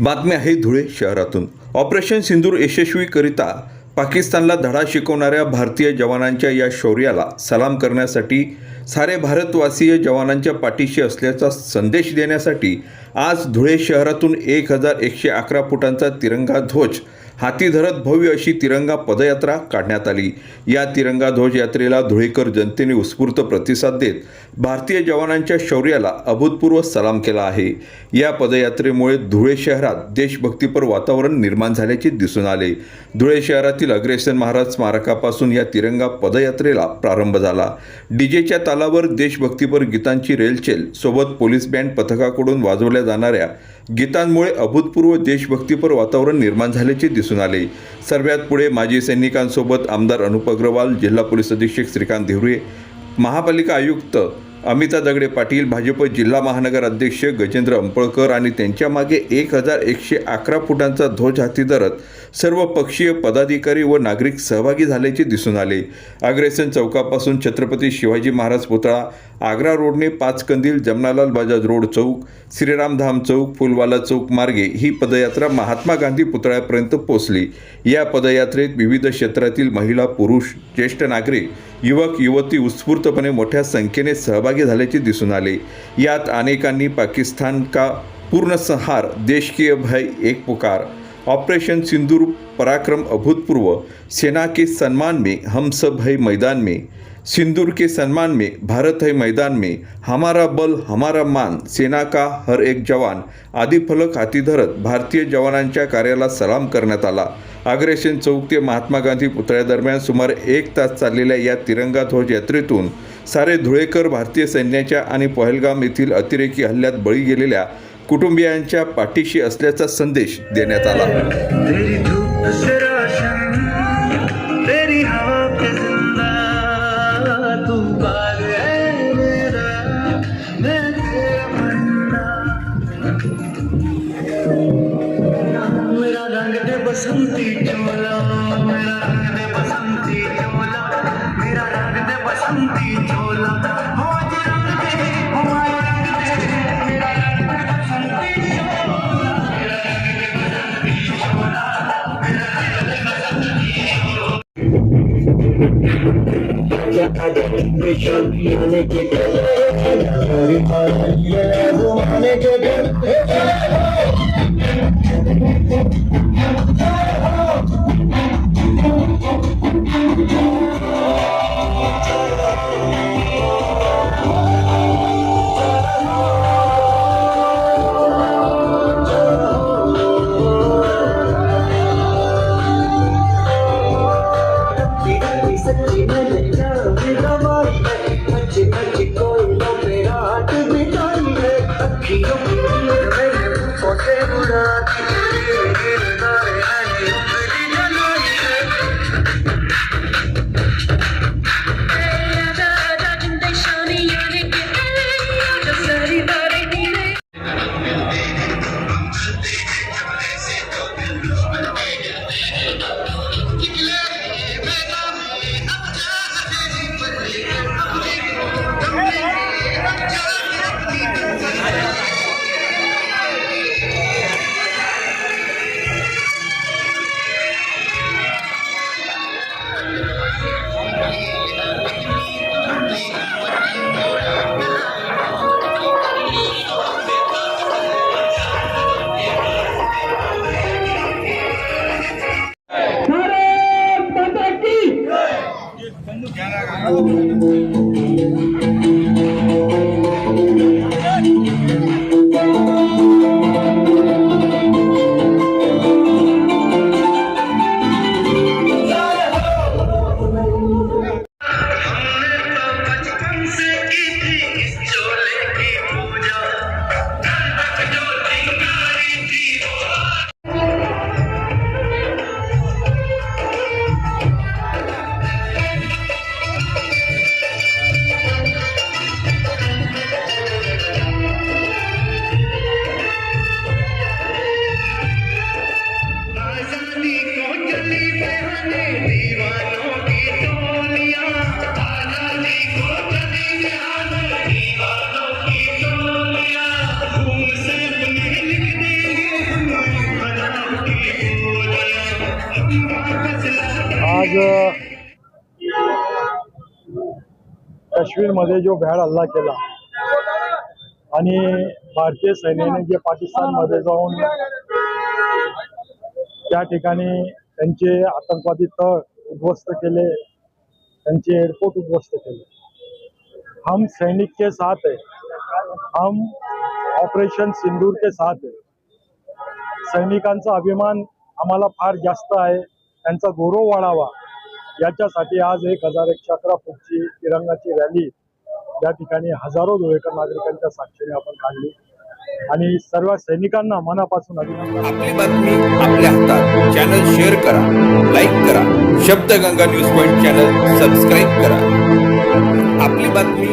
बातमी आहे धुळे शहरातून. ऑपरेशन सिंदूर यशस्वीकरिता पाकिस्तानला धडा शिकवणाऱ्या भारतीय जवानांच्या या शौर्याला सलाम करण्यासाठी सारे भारतवासीय जवानांच्या पाठीशी असल्याचा संदेश देण्यासाठी आज धुळे शहरातून एक हजार एकशे अकरा फुटांचा तिरंगा ध्वज हाती धरत भव्य अशी तिरंगा पदयात्रा काढण्यात आली. या तिरंगा ध्वज यात्रेला धुळेकर जनतेने उत्स्फूर्त प्रतिसाद देत भारतीय जवानांच्या शौर्याला अभूतपूर्व सलाम केला आहे. या पदयात्रेमुळे धुळे शहरात देशभक्तीपर वातावरण निर्माण झाल्याचे दिसून आले. धुळे शहरातील अग्रेसन महाराज स्मारकापासून या तिरंगा पदयात्रेला प्रारंभ झाला. डीजेच्या तालावर देशभक्तीपर गीतांची रेलचेल सोबत पोलीस बँड पथकाकडून वाजवल्या जाणाऱ्या गीतांमुळे अभूतपूर्व देशभक्तीपर वातावरण निर्माण झाल्याचे दिसून आले. सर्वात पुढे माजी सैनिकांसोबत आमदार अनुप अग्रवाल जिल्हा पोलीस अधीक्षक श्रीकांत धिवरे महापालिका आयुक्त अमिता दगडे पाटील भाजप जिल्हा महानगर अध्यक्ष गजेंद्र अंपळकर आणि त्यांच्या मागे एक हजार एकशे अकरा फुटांचा ध्वज हाती धरत सर्व पक्षीय पदाधिकारी व नागरिक सहभागी झाल्याचे दिसून आले. अग्रेसन चौकापासून छत्रपती शिवाजी महाराज पुतळा आग्रा रोडने पाच कंदील जमनालाल बाजाज रोड चौक श्रीरामधाम चौक फुलवाला चौक मार्गे ही पदयात्रा महात्मा गांधी पुतळ्यापर्यंत पोहोचली. या पदयात्रेत विविध क्षेत्रातील महिला पुरुष ज्येष्ठ नागरिक युवक युवती उत्स्फूर्तपणे मोठ्या संख्येने सहभागी झाल्याचे दिसून आले. यात अनेकांनी पाकिस्तान का पूर्ण संहार देश के भय एक पुकार ऑपरेशन सिंदूर पराक्रम अभूतपूर्व सेना के सम्मान में हम सब है मैदान में सिंदूर के सम्मान में भारत है मैदान में हमारा बल हमारा मान सेना का हर एक जवान आदी फलक हाती धरत भारतीय जवानांच्या कार्याला सलाम करण्यात आला. अग्रेशन चौक ते महात्मा गांधी पुतळ्यादरम्यान सुमारे एक तास चाललेल्या या तिरंगा ध्वज यात्रेतून सारे धुळेकर भारतीय सैन्याच्या आणि पहलगाम येथील अतिरेकी हल्ल्यात बळी गेलेल्या कुटुंबियांच्या पाठीशी असल्याचा संदेश देण्यात आला. तेरी सच्ची आज काश्मीरमध्ये जो भ्याड हल्ला केला आणि भारतीय सैन्याने जे पाकिस्तानमध्ये जाऊन त्या ठिकाणी त्यांचे आतंकवादी तळ उद्ध्वस्त केले त्यांचे एअरपोर्ट उद्ध्वस्त केले. हम सैनिक के साथ है हम ऑपरेशन सिंदूर के साथ है. सैनिकांचा अभिमान आम्हाला फार जास्त आहे त्यांचा गौरव वाढावा. याच्यासाठी आज एक हजार एकशे अकरा फूटची तिरंगाची रॅली या ठिकाणी हजारो धुळेकर नागरिकांच्या साक्षीने आपण काढली. आणि सर्व सैनिकांना मनापासून अभिनंदन. आपली बातमी आपल्या हातात. चॅनल शेअर करा लाईक करा. Shabdganga news point channel subscribe करा. आपली बातमी